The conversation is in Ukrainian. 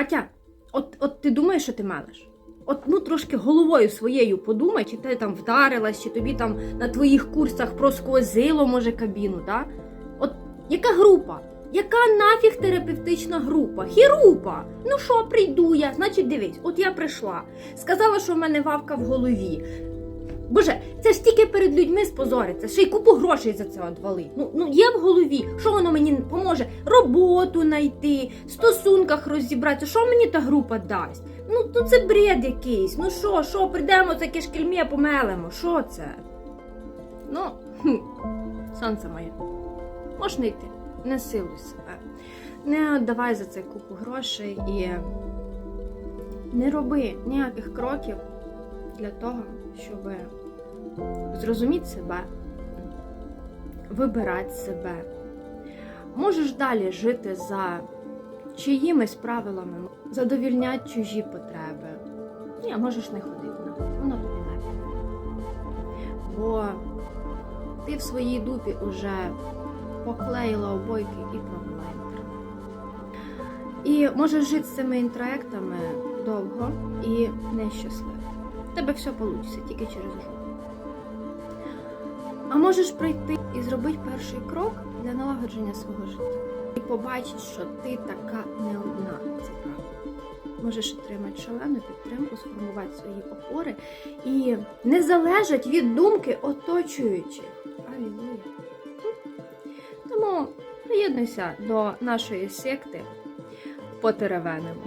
Катя, от, от ти думаєш, що ти мелеш? От ну трошки головою своєю подумай, чи ти там вдарилась, чи тобі там на твоїх курсах просквозило, може, кабіну, да? От яка група? Яка нафіг терапевтична група? Хірупа! Ну що, прийду я, значить, дивись, от я прийшла, сказала, що в мене вавка в голові. Боже, це ж тільки перед людьми спозориться, ще й купу грошей за це одвалить. Ну, ну є в голові, що воно мені поможе? Роботу знайти, в стосунках розібратися. Що мені та група дасть? Ну, то це бред якийсь. Ну що, що, прийдемо це кишкельмє помелемо. Що це? Ну, хм, сонце моє. Можна йти, не силуй себе. Не давай за це купу грошей і не роби ніяких кроків для того, щоб зрозуміти себе, вибирати себе. Можеш далі жити за чиїмись правилами, задовільняти чужі потреби. Ні, можеш не ходити на воно тобі нафіг. Бо ти в своїй дупі вже поклеїла обойки і провела інтернет. І можеш жити з цими інтроектами довго і нещасливо. В тебе все вийде тільки через жопу. А можеш прийти і зробити перший крок для налагодження свого життя. І побачити, що ти така не одна. Це правда. Можеш отримати шалену підтримку, сформувати свої опори і не залежать від думки оточуючих. Алілуя. Тому приєднуйся до нашої секти по теревеному.